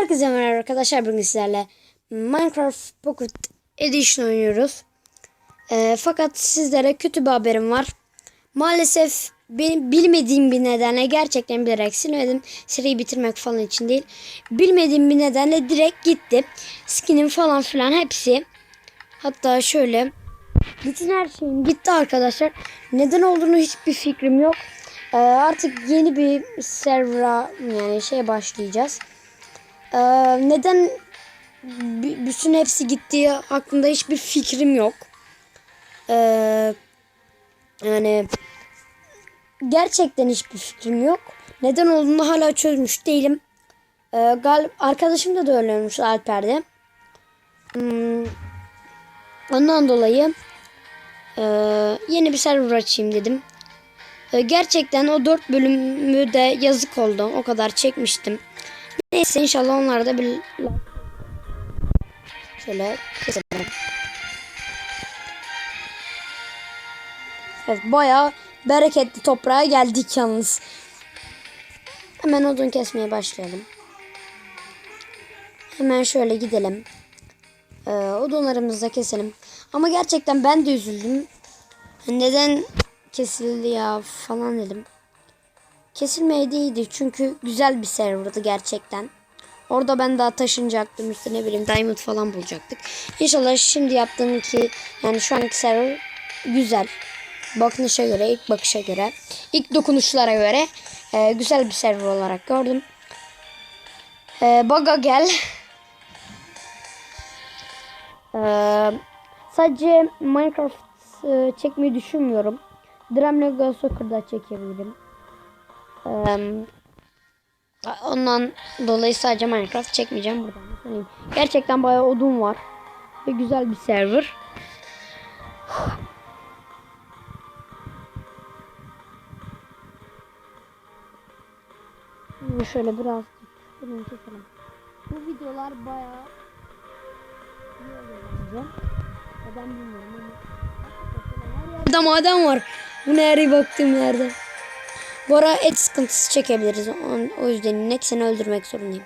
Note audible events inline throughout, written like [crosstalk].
Herkese merhaba arkadaşlar bugün sizlerle Minecraft Pocket Edition oynuyoruz. Ee, fakat sizlere kötü bir haberim var. Maalesef benim bilmediğim bir nedenle gerçekten bilerek silmedim. Seriyi bitirmek falan için değil. Bilmediğim bir nedenle direkt gitti. Skinim falan filan hepsi. Hatta şöyle bütün her şeyim gitti arkadaşlar. Neden olduğunu hiçbir fikrim yok. Ee, artık yeni bir server'a yani şey başlayacağız. Ee, neden bütün hepsi gittiği hakkında hiçbir fikrim yok. Ee, yani gerçekten hiçbir fikrim yok. Neden olduğunu hala çözmüş değilim. Ee, gal arkadaşım da da öyle olmuş Alper'de. Hmm, ondan dolayı ee, yeni bir server açayım dedim. Ee, gerçekten o dört bölümü de yazık oldu. O kadar çekmiştim. Neyse inşallah onlar da bir şöyle keselim. Evet bayağı bereketli toprağa geldik yalnız. Hemen odun kesmeye başlayalım. Hemen şöyle gidelim. Ee, odunlarımızı da keselim. Ama gerçekten ben de üzüldüm. Neden kesildi ya falan dedim. Kesilmeye değildi çünkü güzel bir serverdı gerçekten. Orada ben daha taşınacaktım işte ne bileyim diamond falan bulacaktık. İnşallah şimdi yaptığım iki yani şu anki server güzel. Bakınışa göre, ilk bakışa göre, ilk dokunuşlara göre e, güzel bir server olarak gördüm. E, baga gel. [laughs] E, sadece Minecraft e, çekmeyi düşünmüyorum. Drum Lego Soccer'da çekebilirim. Ondan dolayı sadece Minecraft çekmeyeceğim buradan. da söyleyeyim. Gerçekten bayağı odun var. Ve güzel bir server. Şöyle biraz bunu keselim. Bu videolar bayağı iyi oluyor bence. Neden bilmiyorum ama. Burada maden var. Bu nereye baktığım yerde. Bu ara et sıkıntısı çekebiliriz. O, yüzden inek seni öldürmek zorundayım.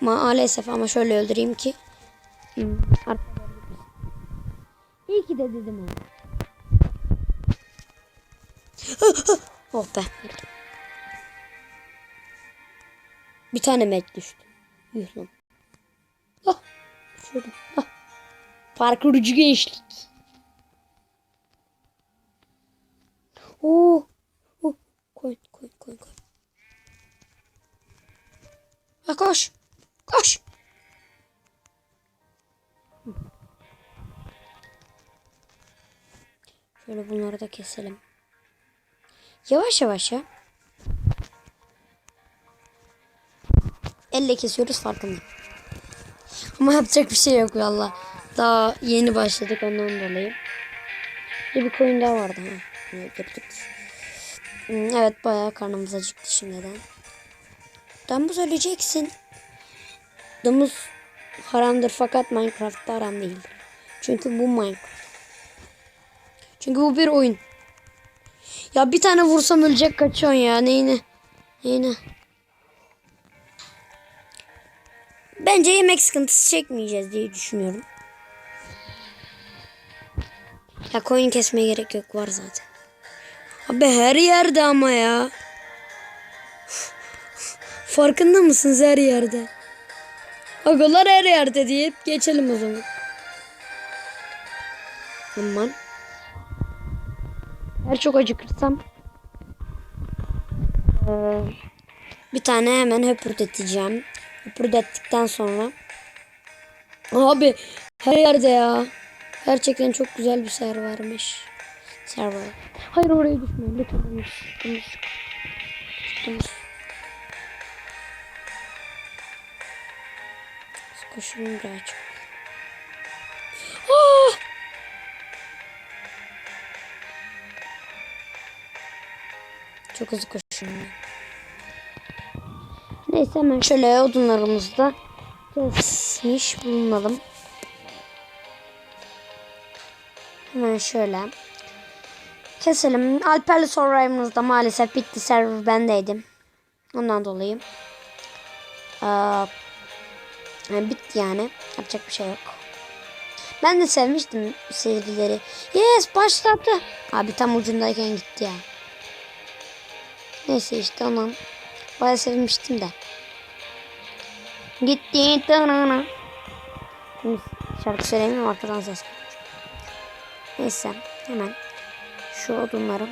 Maalesef ama şöyle öldüreyim ki. Hmm. İyi ki de dedim onu. [laughs] oh be. Bir tane met düştü. Yuh lan. Ah. Şurada. Ah. Parkurcu gençlik. Koş. Koş. Şöyle bunları da keselim. Yavaş yavaş ya. Elle kesiyoruz farkındayım. Ama yapacak bir şey yok valla. Daha yeni başladık ondan dolayı. Bir, bir koyun daha vardı. Ha. Hmm, Evet bayağı karnımız acıktı şimdiden. Domuz öleceksin. Domuz haramdır fakat Minecraft'ta haram değildir. Çünkü bu Minecraft. Çünkü bu bir oyun. Ya bir tane vursam ölecek kaçıyorsun ya neyine. Neyine. Bence yemek sıkıntısı çekmeyeceğiz diye düşünüyorum. Ya koyun kesmeye gerek yok var zaten. Abi her yerde ama ya. Farkında mısınız her yerde? Agalar her yerde deyip geçelim o zaman. Aman. Eğer çok acıkırsam eee, bir tane hemen höpürdeteceğim. Höpürdettikten sonra abi her yerde ya. Gerçekten çok güzel bir servermiş. Server. Hayır oraya düşmeyin. Lütfen domuz. Domuz. Buraya çok. Ah! Çok hızlı koşuyorum. Neyse hemen şöyle odunlarımızı da kesmiş bulunalım. Hemen şöyle. Keselim. Alper'le Survivor'ımız da maalesef bitti. Server bendeydim. Ondan dolayı. Aa, Yani bitti yani. Yapacak bir şey yok. Ben de sevmiştim serileri. Yes başladı. Abi tam ucundayken gitti ya. Neyse işte onu bayağı sevmiştim de. Gitti. Tanana. Şarkı söylemiyorum arkadan ses. Neyse hemen şu odunları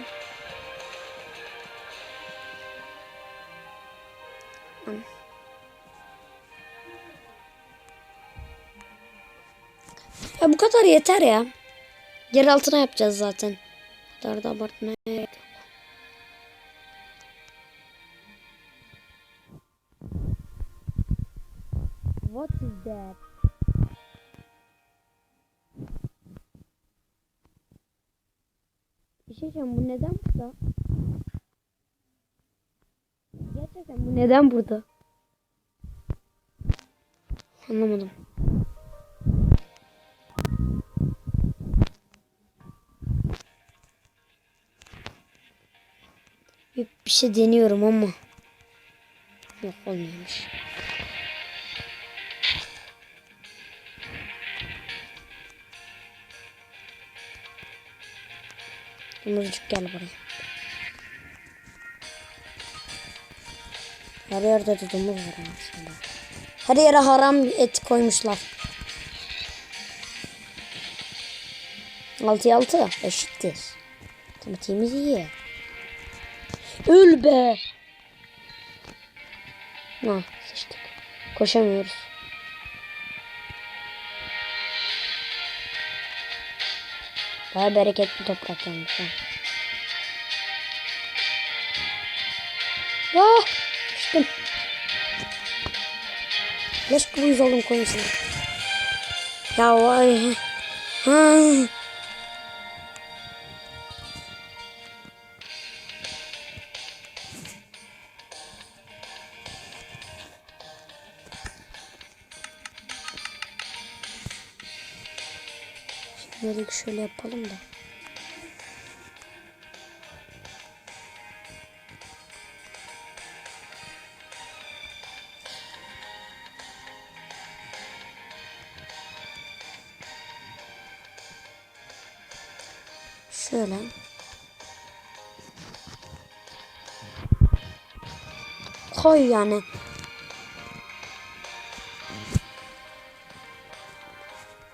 Ya bu kadar yeter ya. Yer altına yapacağız zaten. Bu kadar da abartmaya gerek yok. What is that? Bir şey diyeceğim bu neden burada? Gerçekten bu neden burada? Anlamadım. Bir, bir şey deniyorum ama. Yok olmuyormuş. Domuzcuk gel buraya. Her yerde de domuz var aslında. Her yere haram et koymuşlar. 6'ya 6 eşittir. Matematiğimiz iyi. Öl be. Ha sıçtık. Koşamıyoruz. Daha bereketli toprak yanmış. Ah! Düştüm. Leş gibi yüz oldum koyun. Ya vay. Ha. Şimdilik şöyle yapalım da. Şöyle. Koy yani.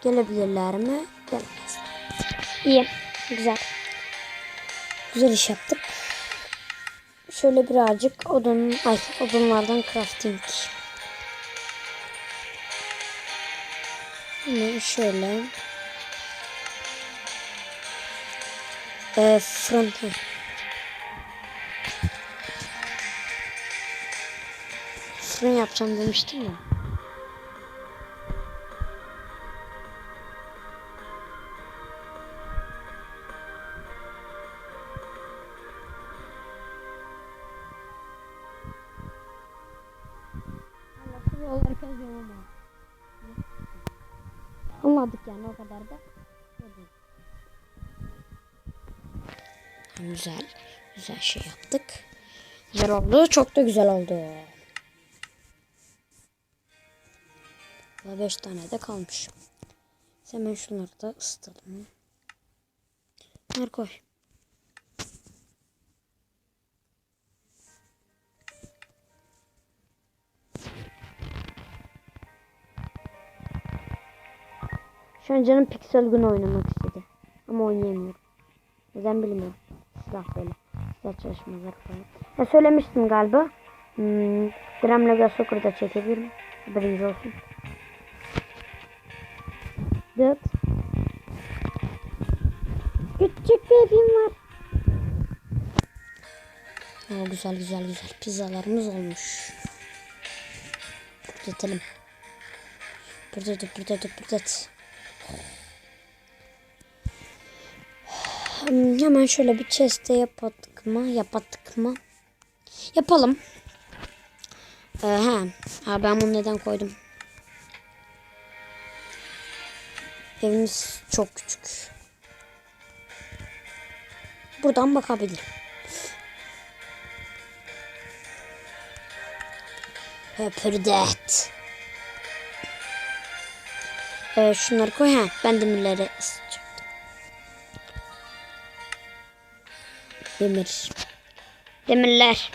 Gelebilirler mi? Gelmez. İyi. Güzel. Güzel iş yaptık. Şöyle birazcık odun, ay odunlardan crafting. Hemen şöyle. Ee, heh. Fırın yapacağım demiştim ya. O kadar da. Güzel. Güzel şey yaptık. Güzel oldu. Çok da güzel oldu. Ve 5 tane de kalmış. Hemen şunları da ısıtalım. Bunları koy. Şu an canım Pixel Gun oynamak istedi. Ama oynayamıyorum. Neden bilmiyorum. Silah böyle. Silah çalışmaları falan. Ya söylemiştim galiba. Hmm, Dram Lega Soccer'da çekebilirim. Haberiniz olsun. Dört. Küçük bir var. Oo, güzel güzel güzel. Pizzalarımız olmuş. Pürdetelim. Pürdet pürdet pürdet. Hemen şöyle bir chest'e yapattık mı? Yapattık mı? Yapalım. Ee, ha. Ben bunu neden koydum? Evimiz çok küçük. Buradan bakabilirim. Höpürdet. Ee, şunları koy. Ha, ben demirleri ısıtacaktım. Demir. Demirler.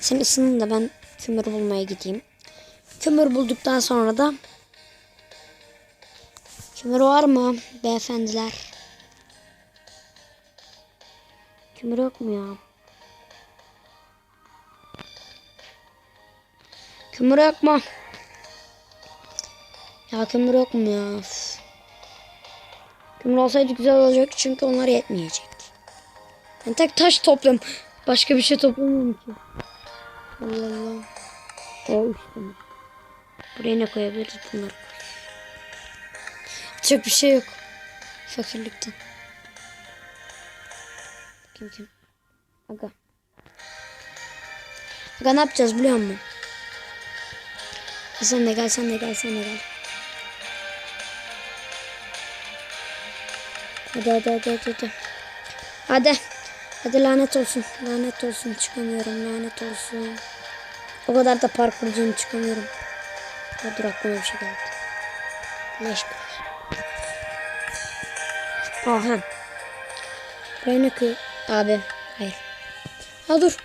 Sen ısının da ben kömür bulmaya gideyim. Kömür bulduktan sonra da kömür var mı beyefendiler? Kömür yok mu ya? Kömür yok mu? Ya kömür yok mu ya? Kömür olsaydı güzel olacak çünkü onlar yetmeyecek. Ben tek taş topluyorum. Başka bir şey toplamıyorum ki. Allah Allah. O işte. Buraya ne koyabiliriz bunları. Çok bir şey yok. Fakirlikten. Kim kim? Aga. Aga ne yapacağız biliyor musun? Sen de gel sen de gel sen de gel. Hadi hadi hadi hadi. Hadi. Hadi, hadi lanet olsun. Lanet olsun. Çıkamıyorum. Lanet olsun. O kadar da parkurcuyum çıkamıyorum. Ha, dur aklıma bir şey geldi. Leş kılıç. Aha. Buraya ne koy? Abi. Hayır. Ha dur.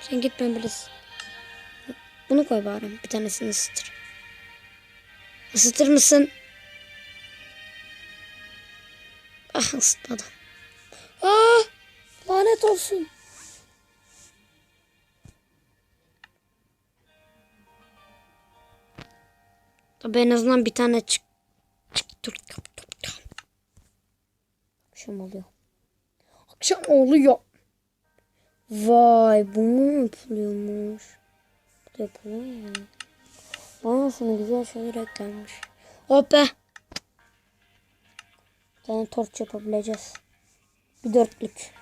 Sen git ben biraz. Bunu koy bari. Bir tanesini ısıtır. Isıtır mısın? Ah ısıtmadı. Aa, lanet olsun. Tabii en azından bir tane çık. çık dur. Akşam oluyor. Akşam oluyor. Vay bu mu yapılıyormuş? Bu da yapılıyor ya. Bana sana güzel şeyler eklenmiş. Hop be. Bir tane torç yapabileceğiz. Bir dörtlük.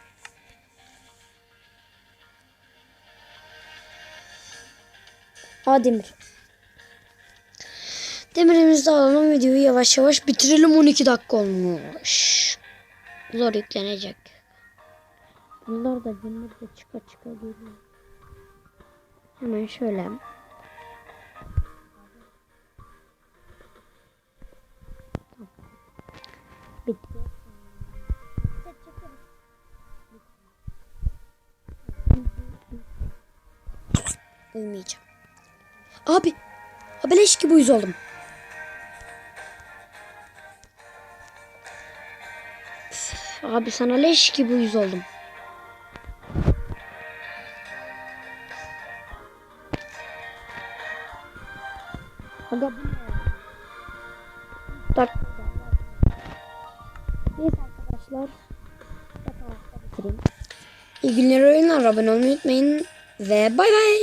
Aa demir. Demirimizi de alalım videoyu yavaş yavaş bitirelim 12 dakika olmuş. Zor yüklenecek. Bunlar da demir de çıka çıka geliyor. Hemen şöyle. Bitti. Uyumayacağım. Abi. Abi leş gibi uyuz oldum. Abi sana leş gibi uyuz oldum. Aga bu ne? İyi günler oyunlar. Abone olmayı unutmayın. Ve bay bay.